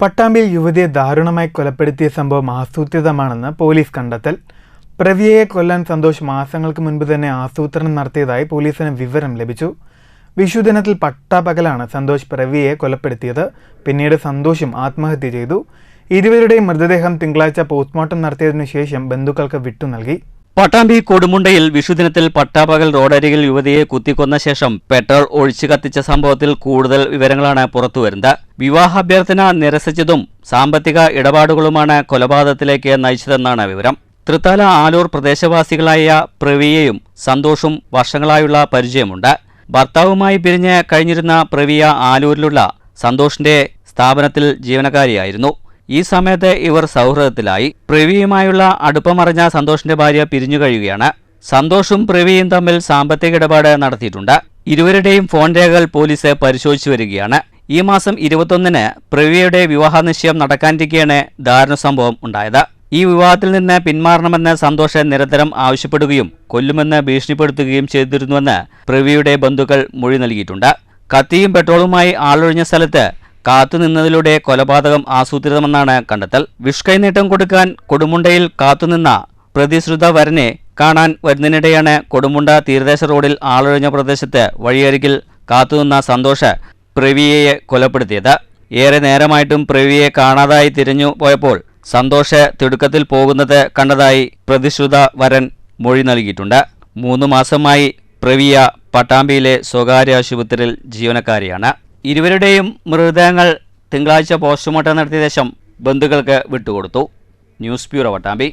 പട്ടാമ്പിയിൽ യുവതിയെ ദാരുണമായി കൊലപ്പെടുത്തിയ സംഭവം ആസൂത്രിതമാണെന്ന് പോലീസ് കണ്ടെത്തൽ. പ്രവിയയെ കൊല്ലാൻ സന്തോഷ് മാസങ്ങൾക്ക് മുൻപ് തന്നെ ആസൂത്രണം നടത്തിയതായി പോലീസിന് വിവരം ലഭിച്ചു. വിഷുദിനത്തിൽ പട്ടാപകലാണ് സന്തോഷ് പ്രവിയയെ കൊലപ്പെടുത്തിയത്. പിന്നീട് സന്തോഷും ആത്മഹത്യ ചെയ്തു. ഇരുവരുടെയും മൃതദേഹം തിങ്കളാഴ്ച പോസ്റ്റ്മോർട്ടം നടത്തിയതിനു ശേഷം ബന്ധുക്കൾക്ക് വിട്ടു നൽകി. പട്ടാമ്പി കൊടുമുണ്ടയിൽ വിഷുദിനത്തിൽ പട്ടാപകൽ റോഡരികിൽ യുവതിയെ കുത്തിക്കൊന്ന ശേഷം പെട്രോൾ ഒഴിച്ചു കത്തിച്ച സംഭവത്തിൽ കൂടുതൽ വിവരങ്ങളാണ് പുറത്തുവരുന്നത്. വിവാഹാഭ്യർത്ഥന നിരസിച്ചതും സാമ്പത്തിക ഇടപാടുകളുമാണ് കൊലപാതകത്തിലേക്ക് നയിച്ചതെന്നാണ് വിവരം. തൃത്താല ആലൂർ പ്രദേശവാസികളായ പ്രവിയയും സന്തോഷും വർഷങ്ങളായുള്ള പരിചയമുണ്ട്. ഭർത്താവുമായി പിരിഞ്ഞ് കഴിഞ്ഞിരുന്ന പ്രവിയ ആലൂരിലുള്ള സന്തോഷിന്റെ സ്ഥാപനത്തിൽ ജീവനക്കാരിയായിരുന്നു. ഈ സമയത്ത് ഇവർ സൗഹൃദത്തിലായി പ്രവിയുമായുള്ള അടുപ്പമറിഞ്ഞ സന്തോഷിന്റെ ഭാര്യ പിരിഞ്ഞു കഴിയുകയാണ്. സന്തോഷും പ്രവിയും തമ്മിൽ സാമ്പത്തിക ഇടപാട് നടത്തിയിട്ടുണ്ട്. ഇരുവരുടെയും ഫോൺ രേഖകൾ പോലീസ് പരിശോധിച്ചു വരികയാണ്. ഈ മാസം ഇരുപത്തൊന്നിന് പ്രവിയയുടെ വിവാഹ നിശ്ചയം നടക്കാനിരിക്കെയാണ് ദാരുണ സംഭവം ഉണ്ടായത്. ഈ വിവാഹത്തിൽ നിന്ന് പിന്മാറണമെന്ന് സന്തോഷ് നിരന്തരം ആവശ്യപ്പെടുകയും കൊല്ലുമെന്ന് ഭീഷണിപ്പെടുത്തുകയും ചെയ്തിരുന്നുവെന്ന് പ്രവിയുടെ ബന്ധുക്കൾ മൊഴി നൽകിയിട്ടുണ്ട്. കത്തിയും പെട്രോളുമായി ആളൊഴിഞ്ഞ സ്ഥലത്ത് കാത്തുനിന്നതിലൂടെ കൊലപാതകം ആസൂത്രിതമെന്നാണ് കണ്ടെത്തൽ. വിഷ്കൈനീട്ടം കൊടുക്കാൻ കൊടുമുണ്ടയിൽ കാത്തുനിന്ന പ്രതിശ്രുത വരനെ കാണാൻ വരുന്നതിനിടെയാണ് കൊടുമുണ്ട തീരദേശ റോഡിൽ ആളൊഴിഞ്ഞ പ്രദേശത്ത് വഴിയരികിൽ കാത്തുനിന്ന സന്തോഷ് പ്രവിയയെ കൊലപ്പെടുത്തിയത്. ഏറെ നേരമായിട്ടും പ്രവിയെ കാണാതായി തിരിഞ്ഞു പോയപ്പോൾ സന്തോഷ് തിടുക്കത്തിൽ പോകുന്നത് കണ്ടതായി പ്രതിശ്രുത വരൻ മൊഴി നൽകിയിട്ടുണ്ട്. മൂന്ന് മാസമായി പ്രവിയ പട്ടാമ്പിയിലെ സ്വകാര്യ ആശുപത്രിയിൽ ജീവനക്കാരിയാണ്. ഇരുവരുടെയും മൃതദേഹങ്ങൾ തിങ്കളാഴ്ച പോസ്റ്റ്മോർട്ടം നടത്തിയ ശേഷം ബന്ധുക്കൾക്ക് വിട്ടുകൊടുത്തു. News bureau Pattambi